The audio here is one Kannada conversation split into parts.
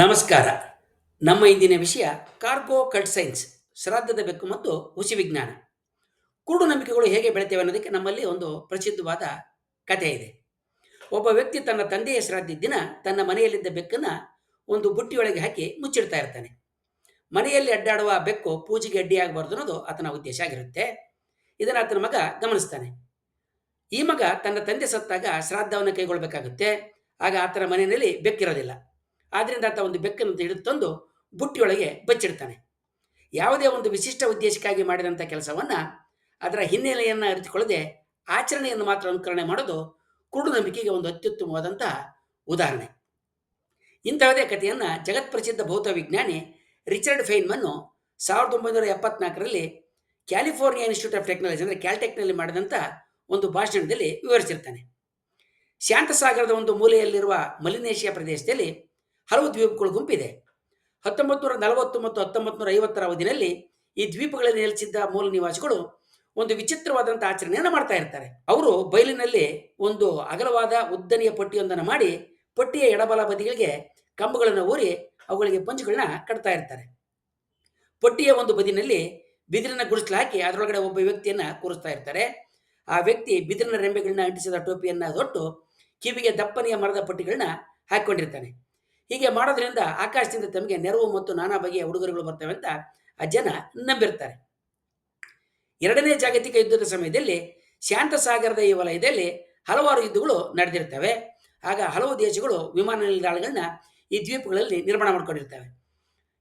ನಮಸ್ಕಾರ. ನಮ್ಮ ಇಂದಿನ ವಿಷಯ ಕಾರ್ಗೋ ಕಟ್ ಸೈನ್ಸ್ ಶ್ರಾದ್ದದ ಬೆಕ್ಕು ಮತ್ತು ಹುಸಿ ವಿಜ್ಞಾನ. ಕುರುಡು ನಂಬಿಕೆಗಳು ಹೇಗೆ ಬೆಳಿತೇವೆ ಅನ್ನೋದಕ್ಕೆ ನಮ್ಮಲ್ಲಿ ಒಂದು ಪ್ರಸಿದ್ಧವಾದ ಕಥೆ ಇದೆ. ಒಬ್ಬ ವ್ಯಕ್ತಿ ತನ್ನ ತಂದೆಯ ಶ್ರಾದ್ದ ದಿನ ತನ್ನ ಮನೆಯಲ್ಲಿದ್ದ ಬೆಕ್ಕನ್ನ ಒಂದು ಬುಟ್ಟಿಯೊಳಗೆ ಹಾಕಿ ಮುಚ್ಚಿಡ್ತಾ ಇರ್ತಾನೆ. ಮನೆಯಲ್ಲಿ ಅಡ್ಡಾಡುವ ಬೆಕ್ಕು ಪೂಜೆಗೆ ಅಡ್ಡಿಯಾಗಬಾರ್ದು ಅನ್ನೋದು ಆತನ ಉದ್ದೇಶ ಆಗಿರುತ್ತೆ. ಇದನ್ನು ಆತನ ಮಗ ಗಮನಿಸ್ತಾನೆ. ಈ ಮಗ ತನ್ನ ತಂದೆ ಸತ್ತಾಗ ಶ್ರಾದ್ದವನ್ನು ಕೈಗೊಳ್ಳಬೇಕಾಗುತ್ತೆ ಆಗ ಆತನ ಮನೆಯಲ್ಲಿ ಬೆಕ್ಕಿರೋದಿಲ್ಲ. ಆದ್ದರಿಂದ ಆತ ಒಂದು ಬೆಕ್ಕನ್ನು ಹಿಡಿದು ತಂದು ಬುಟ್ಟಿಯೊಳಗೆ ಬಚ್ಚಿಡ್ತಾನೆ. ಯಾವುದೇ ಒಂದು ವಿಶಿಷ್ಟ ಉದ್ದೇಶಕ್ಕಾಗಿ ಮಾಡಿದಂಥ ಕೆಲಸವನ್ನು ಅದರ ಹಿನ್ನೆಲೆಯನ್ನು ಅರಿತುಕೊಳ್ಳದೆ ಆಚರಣೆಯನ್ನು ಮಾತ್ರ ಅನುಕರಣೆ ಮಾಡೋದು ಕುರುಡು ನಂಬಿಕೆಗೆ ಒಂದು ಅತ್ಯುತ್ತಮವಾದಂತಹ ಉದಾಹರಣೆ. ಇಂತಹದೇ ಕಥೆಯನ್ನು ಜಗತ್ಪ್ರಸಿದ್ಧ ಭೌತ ವಿಜ್ಞಾನಿ ರಿಚರ್ಡ್ ಫೈನ್ಮನ್ನು ಸಾವಿರದ ಒಂಬೈನೂರ ಎಪ್ಪತ್ನಾಲ್ಕರಲ್ಲಿ ಕ್ಯಾಲಿಫೋರ್ನಿಯಾ ಇನ್ಸ್ಟಿಟ್ಯೂಟ್ ಆಫ್ ಟೆಕ್ನಾಲಜಿ ಅಂದರೆ ಕ್ಯಾಲ್ಟೆಕ್ನಲ್ಲಿ ಮಾಡಿದಂಥ ಒಂದು ಭಾಷಣದಲ್ಲಿ ವಿವರಿಸಿರ್ತಾನೆ. ಶಾಂತಸಾಗರದ ಒಂದು ಮೂಲೆಯಲ್ಲಿರುವ ಮಲಿನೇಷಿಯಾ ಪ್ರದೇಶದಲ್ಲಿ ಹಲವು ದ್ವೀಪಗಳ ಗುಂಪಿದೆ. ಹತ್ತೊಂಬತ್ತು ನೂರ ನಲವತ್ತು ಮತ್ತು ಹತ್ತೊಂಬತ್ತು ನೂರ ಐವತ್ತರ ಅವಧಿನಲ್ಲಿ ಈ ದ್ವೀಪಗಳಲ್ಲಿ ನೆಲೆಸಿದ್ದ ಮೂಲ ನಿವಾಸಿಗಳು ಒಂದು ವಿಚಿತ್ರವಾದಂಥ ಆಚರಣೆಯನ್ನು ಮಾಡ್ತಾ ಇರ್ತಾರೆ. ಅವರು ಬಯಲಿನಲ್ಲಿ ಒಂದು ಅಗಲವಾದ ಉದ್ದನೆಯ ಪಟ್ಟಿಯೊಂದನ್ನು ಮಾಡಿ ಪಟ್ಟಿಯ ಎಡಬಲ ಬದಿಗಳಿಗೆ ಕಂಬಗಳನ್ನು ಊರಿ ಅವುಗಳಿಗೆ ಪಂಚುಗಳನ್ನ ಕಟ್ತಾ ಇರ್ತಾರೆ. ಪಟ್ಟಿಯ ಒಂದು ಬದಿನಲ್ಲಿ ಬಿದಿರನ್ನ ಗುಡಿಸಲು ಹಾಕಿ ಅದರೊಳಗಡೆ ಒಬ್ಬ ವ್ಯಕ್ತಿಯನ್ನ ಕೂರಿಸ್ತಾ ಇರ್ತಾರೆ. ಆ ವ್ಯಕ್ತಿ ಬಿದಿರಿನ ರೆಂಬೆಗಳನ್ನ ಅಂಟಿಸಿದ ಟೋಪಿಯನ್ನ ತೊಟ್ಟು ಕಿವಿಗೆ ದಪ್ಪನೆಯ ಮರದ ಪಟ್ಟಿಗಳನ್ನ ಹಾಕೊಂಡಿರ್ತಾನೆ. ಹೀಗೆ ಮಾಡೋದ್ರಿಂದ ಆಕಾಶದಿಂದ ತಮಗೆ ನೆರವು ಮತ್ತು ನಾನಾ ಬಗೆಯ ಉಡುಗೊರೆಗಳು ಬರ್ತವೆ ಅಂತ ಆ ಜನ ನಂಬಿರ್ತಾರೆ. ಎರಡನೇ ಜಾಗತಿಕ ಯುದ್ಧದ ಸಮಯದಲ್ಲಿ ಶಾಂತಸಾಗರದ ಈ ವಲಯದಲ್ಲಿ ಹಲವಾರು ಯುದ್ಧಗಳು ನಡೆದಿರ್ತವೆ. ಆಗ ಹಲವು ದೇಶಗಳು ವಿಮಾನ ನಿಲ್ದಾಣಗಳನ್ನ ಈ ದ್ವೀಪಗಳಲ್ಲಿ ನಿರ್ಮಾಣ ಮಾಡ್ಕೊಂಡಿರ್ತವೆ.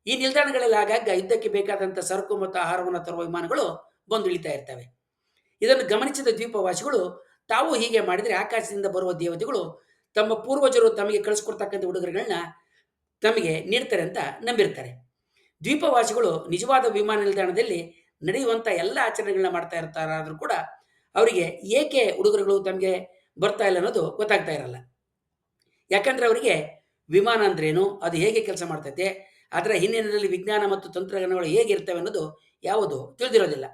ಈ ನಿಲ್ದಾಣಗಳಲ್ಲಿ ಆಗಾಗ ಯುದ್ಧಕ್ಕೆ ಬೇಕಾದಂಥ ಸರಕು ಮತ್ತು ಆಹಾರವನ್ನು ತರುವ ವಿಮಾನಗಳು ಬಂದು ಇಳಿತಾ ಇರ್ತವೆ. ಇದನ್ನು ಗಮನಿಸಿದ ದ್ವೀಪವಾಸಿಗಳು ತಾವು ಹೀಗೆ ಮಾಡಿದರೆ ಆಕಾಶದಿಂದ ಬರುವ ದೇವತೆಗಳು ತಮ್ಮ ಪೂರ್ವಜರು ತಮಗೆ ಕಳಿಸ್ಕೊಡ್ತಕ್ಕಂಥ ಉಡುಗೊರೆಗಳನ್ನ ತಮಗೆ ನೀಡ್ತಾರೆ ಅಂತ ನಂಬಿರ್ತಾರೆ. ದ್ವೀಪವಾಸಿಗಳು ನಿಜವಾದ ವಿಮಾನ ನಿಲ್ದಾಣದಲ್ಲಿ ನಡೆಯುವಂಥ ಎಲ್ಲ ಆಚರಣೆಗಳನ್ನ ಮಾಡ್ತಾ ಇರ್ತಾರಾದ್ರೂ ಕೂಡ ಅವರಿಗೆ ಏಕೆ ಉಡುಗೊರೆಗಳು ತಮಗೆ ಬರ್ತಾ ಇಲ್ಲ ಅನ್ನೋದು ಗೊತ್ತಾಗ್ತಾ ಇರಲ್ಲ. ಯಾಕಂದ್ರೆ ಅವರಿಗೆ ವಿಮಾನ ಅಂದ್ರೇನು? ಅದು ಹೇಗೆ ಕೆಲಸ ಮಾಡ್ತೈತೆ? ಅದರ ಹಿನ್ನೆಲೆಯಲ್ಲಿ ವಿಜ್ಞಾನ ಮತ್ತು ತಂತ್ರಜ್ಞಾನಗಳು ಹೇಗಿರ್ತವೆ ಅನ್ನೋದು ಯಾವುದು ತಿಳಿದಿರೋದಿಲ್ಲ.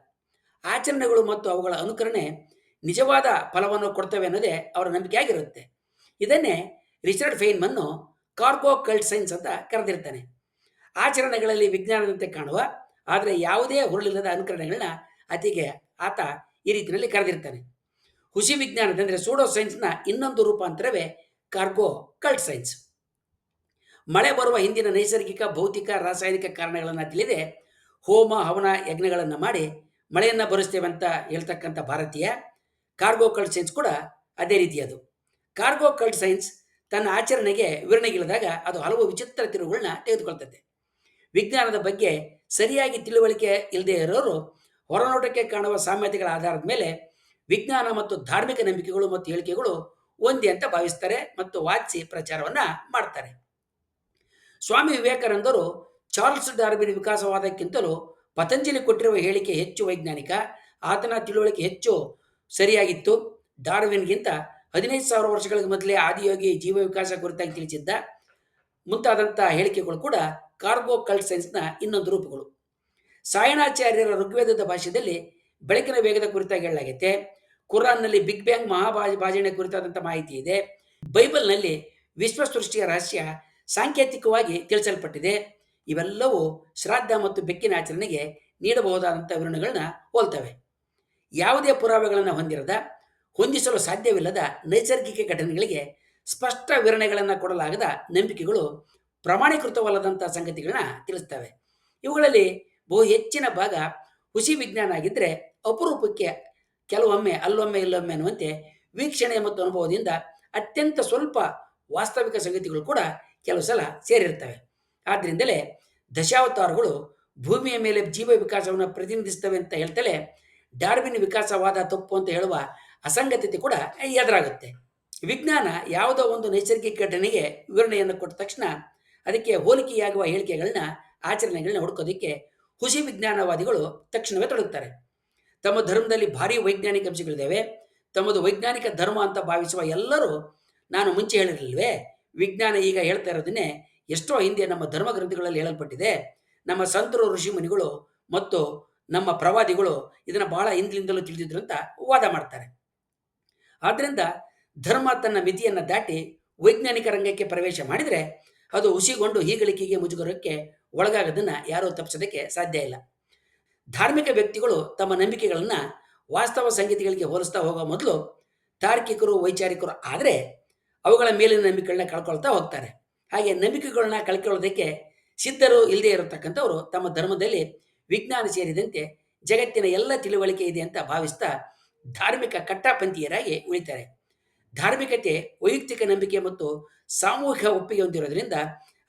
ಆಚರಣೆಗಳು ಮತ್ತು ಅವುಗಳ ಅನುಕರಣೆ ನಿಜವಾದ ಫಲವನ್ನು ಕೊಡ್ತವೆ ಅನ್ನೋದೇ ಅವರ ನಂಬಿಕೆ ಆಗಿರುತ್ತೆ. ಇದನ್ನೇ ರಿಚರ್ಡ್ ಫೈನ್ಮನ್ನು ಕಾರ್ಗೋ ಕಲ್ಟ್ ಸೈನ್ಸ್ ಅಂತ ಕರೆದಿರ್ತಾನೆ. ಆಚರಣೆಗಳಲ್ಲಿ ವಿಜ್ಞಾನದಂತೆ ಕಾಣುವ, ಆದರೆ ಯಾವುದೇ ಹುರುಳಿಲ್ಲದ ಅನುಕರಣೆಗಳನ್ನ ಅತಿಗೆ ಆತ ಈ ರೀತಿಯಲ್ಲಿ ಕರೆದಿರ್ತಾನೆ. ಹುಸಿ ವಿಜ್ಞಾನದಂದರೆ ಸೂಡೋ ಸೈನ್ಸ್ನ ಇನ್ನೊಂದು ರೂಪಾಂತರವೇ ಕಾರ್ಗೋ ಕಲ್ಟ್ ಸೈನ್ಸ್. ಮಳೆ ಬರುವ ಹಿಂದಿನ ನೈಸರ್ಗಿಕ, ಭೌತಿಕ, ರಾಸಾಯನಿಕ ಕಾರಣಗಳನ್ನು ತಿಳಿದೆ. ಹೋಮ, ಹವನ ಯಜ್ಞಗಳನ್ನು ಮಾಡಿ ಮಳೆಯನ್ನು ಬರೆಸ್ತೇವೆ ಅಂತ ಹೇಳ್ತಕ್ಕಂಥ ಭಾರತೀಯ ಕಾರ್ಗೋ ಕಲ್ಟ್ ಸೈನ್ಸ್ ಕೂಡ ಅದೇ ರೀತಿಯದು ಕಾರ್ಗೋ ಕಲ್ಟ್ ಸೈನ್ಸ್ ತನ್ನ ಆಚರಣೆಗೆ ವಿವರಣೆಗಿಳಿದಾಗ ಅದು ಹಲವು ವಿಚಿತ್ರ ತಿರುವುಗಳನ್ನ ತೆಗೆದುಕೊಳ್ತದೆ. ವಿಜ್ಞಾನದ ಬಗ್ಗೆ ಸರಿಯಾಗಿ ತಿಳುವಳಿಕೆ ಇಲ್ಲದೆ ಇರೋರು ಹೊರನೋಟಕ್ಕೆ ಕಾಣುವ ಸಾಮ್ಯತೆಗಳ ಆಧಾರದ ಮೇಲೆ ವಿಜ್ಞಾನ ಮತ್ತು ಧಾರ್ಮಿಕ ನಂಬಿಕೆಗಳು ಮತ್ತು ಹೇಳಿಕೆಗಳು ಒಂದೇ ಅಂತ ಭಾವಿಸ್ತಾರೆ ಮತ್ತು ವಾಚಿಸಿ ಪ್ರಚಾರವನ್ನ ಮಾಡ್ತಾರೆ. ಸ್ವಾಮಿ ವಿವೇಕಾನಂದರು ಚಾರ್ಲ್ಸ್ ಡಾರ್ವಿನ್ ವಿಕಾಸವಾದಕ್ಕಿಂತಲೂ ಪತಂಜಲಿ ಕೊಟ್ಟಿರುವ ಹೇಳಿಕೆ ಹೆಚ್ಚು ವೈಜ್ಞಾನಿಕ, ಆತನ ತಿಳುವಳಿಕೆ ಹೆಚ್ಚು ಸರಿಯಾಗಿತ್ತು. ಡಾರ್ವಿನ್ಗಿಂತ ಹದಿನೈದು ಸಾವಿರ ವರ್ಷಗಳ ಮೊದಲೇ ಆದಿಯೋಗಿ ಜೀವ ವಿಕಾಸ ಕುರಿತಾಗಿ ತಿಳಿಸಿದ್ದ ಮುಂತಾದಂಥ ಹೇಳಿಕೆಗಳು ಕೂಡ ಕಾರ್ಗೋ ಕಲ್ಟ್ ಸೈನ್ಸ್ನ ಇನ್ನೊಂದು ರೂಪಗಳು. ಸಾಯಣಾಚಾರ್ಯರ ಋಗ್ವೇದದ ಭಾಷೆಯಲ್ಲಿ ಬೆಳಕಿನ ವೇಗದ ಕುರಿತಾಗಿ ಹೇಳಲಾಗೈತೆ. ಕುರಾನ್ನಲ್ಲಿ ಬಿಗ್ ಬ್ಯಾಂಗ್ ಮಹಾಭಾಜನೆ ಕುರಿತಾದಂಥ ಮಾಹಿತಿ ಇದೆ. ಬೈಬಲ್ನಲ್ಲಿ ವಿಶ್ವ ಸೃಷ್ಟಿಯ ರಹಸ್ಯ ಸಾಂಕೇತಿಕವಾಗಿ ತಿಳಿಸಲ್ಪಟ್ಟಿದೆ. ಇವೆಲ್ಲವೂ ಶ್ರಾದ್ದ ಮತ್ತು ಬೆಕ್ಕಿನ ಆಚರಣೆಗೆ ನೀಡಬಹುದಾದಂಥ ವಿವರಣೆಗಳನ್ನ ಹೋಲ್ತವೆ. ಯಾವುದೇ ಪುರಾವೆಗಳನ್ನು ಹೊಂದಿರದ ಹೊಂದಿಸಲು ಸಾಧ್ಯವಿಲ್ಲದ ನೈಸರ್ಗಿಕ ಘಟನೆಗಳಿಗೆ ಸ್ಪಷ್ಟ ವಿವರಣೆಗಳನ್ನು ಕೊಡಲಾಗದ ನಂಬಿಕೆಗಳು ಪ್ರಮಾಣೀಕೃತವಲ್ಲದಂಥ ಸಂಗತಿಗಳನ್ನ ತಿಳಿಸ್ತವೆ. ಇವುಗಳಲ್ಲಿ ಬಹು ಹೆಚ್ಚಿನ ಭಾಗ ಹುಸಿ ವಿಜ್ಞಾನ ಆಗಿದ್ದರೆ ಅಪರೂಪಕ್ಕೆ ಕೆಲವೊಮ್ಮೆ ಅಲ್ಲೊಮ್ಮೆ ಇಲ್ಲೊಮ್ಮೆ ಅನ್ನುವಂತೆ ವೀಕ್ಷಣೆ ಮತ್ತು ಅನುಭವದಿಂದ ಅತ್ಯಂತ ಸ್ವಲ್ಪ ವಾಸ್ತವಿಕ ಸಂಗತಿಗಳು ಕೂಡ ಕೆಲವು ಸಲ ಸೇರಿರ್ತವೆ. ಆದ್ದರಿಂದಲೇ ದಶಾವತಾರಗಳು ಭೂಮಿಯ ಮೇಲೆ ಜೀವ ವಿಕಾಸವನ್ನು ಪ್ರತಿನಿಧಿಸ್ತವೆ ಅಂತ ಹೇಳ್ತಲೇ ಡಾರ್ವಿನ್ ವಿಕಾಸವಾದ ತಪ್ಪು ಅಂತ ಹೇಳುವ ಅಸಂಗತತೆ ಕೂಡ ಎದುರಾಗುತ್ತೆ. ವಿಜ್ಞಾನ ಯಾವುದೋ ಒಂದು ನೈಸರ್ಗಿಕ ಘಟನೆಗೆ ವಿವರಣೆಯನ್ನು ಕೊಟ್ಟ ತಕ್ಷಣ ಅದಕ್ಕೆ ಹೋಲಿಕೆಯಾಗುವ ಹೇಳಿಕೆಗಳನ್ನ, ಆಚರಣೆಗಳನ್ನ ಹುಡುಕೋದಕ್ಕೆ ಹುಸಿ ವಿಜ್ಞಾನವಾದಿಗಳು ತಕ್ಷಣವೇ ತೊಡಗುತ್ತಾರೆ. ತಮ್ಮ ಧರ್ಮದಲ್ಲಿ ಭಾರಿ ವೈಜ್ಞಾನಿಕ ಅಂಶಗಳಿದ್ದಾವೆ. ತಮ್ಮದು ವೈಜ್ಞಾನಿಕ ಧರ್ಮ ಅಂತ ಭಾವಿಸುವ ಎಲ್ಲರೂ ನಾನು ಮುಂಚೆ ಹೇಳಿರಲಿಲ್ವೇ? ವಿಜ್ಞಾನ ಈಗ ಹೇಳ್ತಾ ಇರೋದನ್ನೇ ಎಷ್ಟೋ ಹಿಂದೆ ನಮ್ಮ ಧರ್ಮ ಗ್ರಂಥಗಳಲ್ಲಿ ಹೇಳಲ್ಪಟ್ಟಿದೆ. ನಮ್ಮ ಸಂತರು, ಋಷಿ ಮುನಿಗಳು ಮತ್ತು ನಮ್ಮ ಪ್ರವಾದಿಗಳು ಇದನ್ನು ಬಹಳ ಹಿಂದಿನಿಂದಲೂ ತಿಳಿದಿದ್ರು ಅಂತ ವಾದ ಮಾಡ್ತಾರೆ. ಆದ್ದರಿಂದ ಧರ್ಮ ತನ್ನ ಮಿತಿಯನ್ನು ದಾಟಿ ವೈಜ್ಞಾನಿಕ ರಂಗಕ್ಕೆ ಪ್ರವೇಶ ಮಾಡಿದರೆ ಅದು ಹುಸಿಗೊಂಡು ಹೀಗಳಿಕೆಗೆ ಮುಜುಗರಕ್ಕೆ ಒಳಗಾಗೋದನ್ನು ಯಾರೂ ತಪ್ಪಿಸೋದಕ್ಕೆ ಸಾಧ್ಯ ಇಲ್ಲ. ಧಾರ್ಮಿಕ ವ್ಯಕ್ತಿಗಳು ತಮ್ಮ ನಂಬಿಕೆಗಳನ್ನು ವಾಸ್ತವ ಸಂಗತಿಗಳಿಗೆ ಹೋಲಿಸ್ತಾ ಹೋಗೋ ಮೊದಲು ತಾರ್ಕಿಕರು, ವೈಚಾರಿಕರು ಆದರೆ ಅವುಗಳ ಮೇಲಿನ ನಂಬಿಕೆಗಳನ್ನ ಕಳ್ಕೊಳ್ತಾ ಹೋಗ್ತಾರೆ. ಹಾಗೆ ನಂಬಿಕೆಗಳನ್ನ ಕಳ್ಕೊಳ್ಳೋದಕ್ಕೆ ಸಿದ್ಧರು ಇಲ್ಲದೇ ಇರತಕ್ಕಂಥವರು ತಮ್ಮ ಧರ್ಮದಲ್ಲಿ ವಿಜ್ಞಾನ ಸೇರಿದಂತೆ ಜಗತ್ತಿನ ಎಲ್ಲ ತಿಳುವಳಿಕೆ ಇದೆ ಅಂತ ಭಾವಿಸ್ತಾ ಧಾರ್ಮಿಕ ಕಟ್ಟಾಪಂಥೀಯರಾಗಿ ಉಳಿತಾರೆ. ಧಾರ್ಮಿಕತೆ, ವೈಯಕ್ತಿಕ ನಂಬಿಕೆ ಮತ್ತು ಸಾಮೂಹಿಕ ಒಪ್ಪಿಗೆ ಹೊಂದಿರೋದ್ರಿಂದ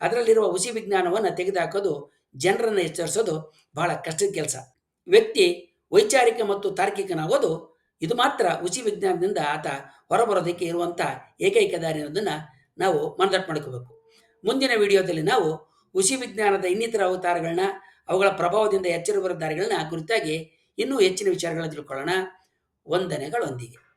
ಅದರಲ್ಲಿರುವ ಹುಸಿ ವಿಜ್ಞಾನವನ್ನು ತೆಗೆದುಹಾಕೋದು, ಜನರನ್ನು ಎಚ್ಚರಿಸೋದು ಬಹಳ ಕಷ್ಟದ ಕೆಲಸ. ವ್ಯಕ್ತಿ ವೈಚಾರಿಕ ಮತ್ತು ತಾರ್ಕಿಕನಾಗೋದು, ಇದು ಮಾತ್ರ ಹುಸಿ ವಿಜ್ಞಾನದಿಂದ ಆತ ಹೊರಬರೋದಕ್ಕೆ ಇರುವಂಥ ಏಕೈಕ ದಾರಿ ಅನ್ನೋದನ್ನು ನಾವು ಮನದಟ್ಟು ಮಾಡ್ಕೋಬೇಕು. ಮುಂದಿನ ವಿಡಿಯೋದಲ್ಲಿ ನಾವು ಹುಸಿ ವಿಜ್ಞಾನದ ಇನ್ನಿತರ ಅವತಾರಗಳನ್ನ, ಅವುಗಳ ಪ್ರಭಾವದಿಂದ ಎಚ್ಚರ ಬರೋ ದಾರಿಗಳನ್ನ ಕುರಿತಾಗಿ ಇನ್ನೂ ಹೆಚ್ಚಿನ ವಿಚಾರಗಳನ್ನ ತಿಳ್ಕೊಳ್ಳೋಣ. ವಂದನೆಗಳೊಂದಿಗೆ.